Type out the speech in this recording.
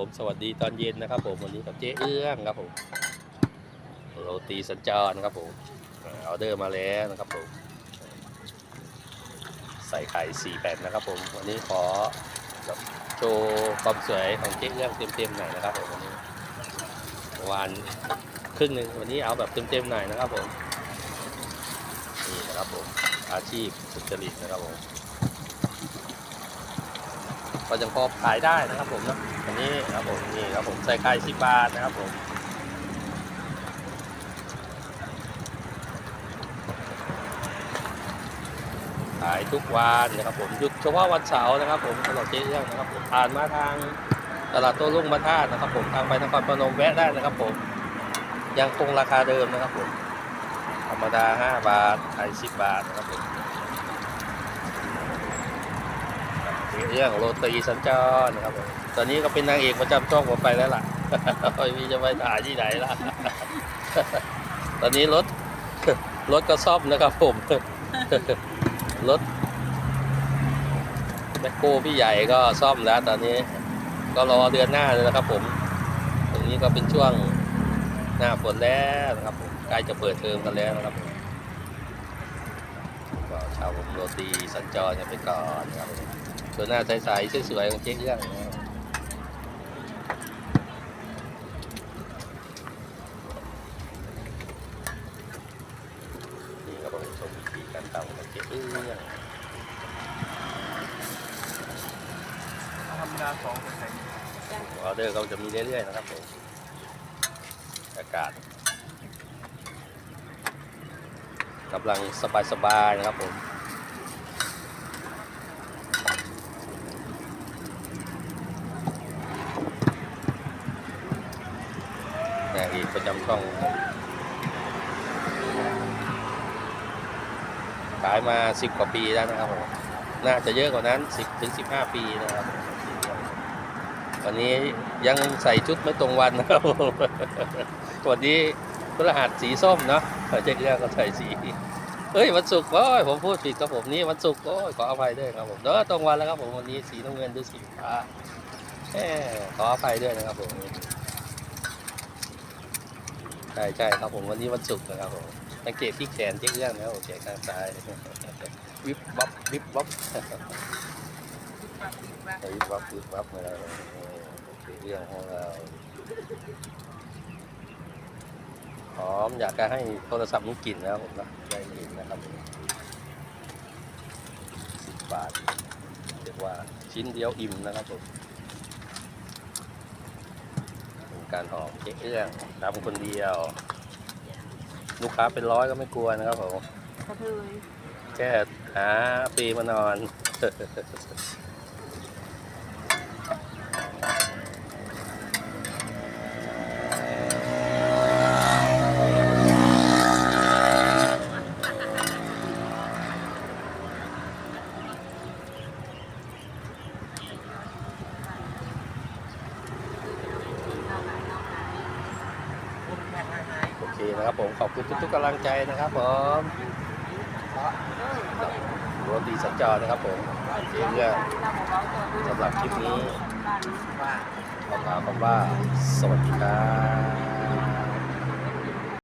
ผมสวัสดีตอนเย็นนะครับผมวันนี้กับเจ๊เอื้องครับผมโรตีสัญจรครับผมออเดอร์มาแล้วนะครับผมใส่ไข่สี่แผ่นนะครับผมวันนี้ขอโชว์ความสวยของเจ๊เอื้องเต็มๆหน่อยนะครับผมวันนี้วานครึ่งหนึ่งวันนี้เอาแบบเต็มๆหน่อยนะครับผมนี่นะครับผมอาชีพสุจริตนะครับผม ก็ยังพอขายได้นะครับผมนะอันนี้ครับผมนี่ครับผมใส่ไข่สิบบาทนะครับผมขายทุกวันนะครับผมหยุดเฉพาะวันเสาร์นะครับ ผมตลอดเจ๊เรื่องนะครับผมผ่านมาทางตลาดโต้รุ่งมาท่านะครับ ผมทางไปนครพนมแวะได้นะครับ ผมยังคงราคาเดิมนะครับผมธรรมดา 5 บาทไข่10 บาทนะครับผม เรื่องโรตีสัญจรนะครับผมตอนนี้ก็เป็นนางเอกประจำช่องผมไปแล้วล่ะไม่มีจะไปถ่ายที่ไหนล่ะ ตอนนี้รถรถก็ซ่อมนะครับผมรถแมคโครพี่ใหญ่ก็ซ่อมแล้วตอนนี้ ก็รอเดือนหน้าเลยนะครับผม ตรงนี้ก็เป็นช่วงหน้าฝนแล้วนะครับผมใกล้จะเปิดเทอมกันแล้วนะครับผมก็ชาวผมโรตีสัญจรกันไปก่อนนะครับ ผมส่วหน้าใสๆสวยๆของเจ๊เอื้องนะครับนี่ครับผมชมวิธีการทำของเจ๊เอื้องธรรมดาสองคนใส่ออเดอร์ก็จะมีเรื่อยๆนะครับผมอากาศกำลังสบายๆนะครับผม นางเอกประจำช่อง ขายมา10กว่าปีแล้วนะครับผมน่าจะเยอะกว่านั้น10ถึง15ปีนะครับวันนี้ยังใส่ชุดไม่ตรงวันนะครับผมวันนี้พฤหัสสีส้มเนาะเจ๊เอื้องก็ใส่สีเฮ้ยวันศุกร์โอ้ยผมพูดผิดครับผมนี่วันศุกร์โอ้ยขออภัยด้วยครับผมเนอตรงวันแล้วครับผมวันนี้สีน้ำเงินดูสีฟ้าขออภัยด้วยนะครับผม ใช่ใช่ครับผมวันนี้วันศุกร์นะครับผมสังเกตที่แขนเจ๊เอื้องนะครับผมแขนข้างซ้ายวิบวับวิบวับวิบวับวิบวับมาแล้วเจ๊เอื้องของเราหอมอยากจะให้โทรศัพท์นี้กลิ่นนะครับผมนะได้กลิ่นนะครับสิบบาทเรียกว่าชิ้นเดียวอิ่มนะครับผมเป็น การหอมเจ๊เอื้องทำคนเดียว ลูกค้าเป็นร้อยก็ไม่กลัวนะครับผมกระเทยแค่หาปีมานอน โอเคนะครับผมขอบคุณทุกๆกำลังใจนะครับผมรถดีสัญจรนะครับผมเพื่อสำหรับคลิปนี้ขอกล่าคำว่าสวัสดีครับ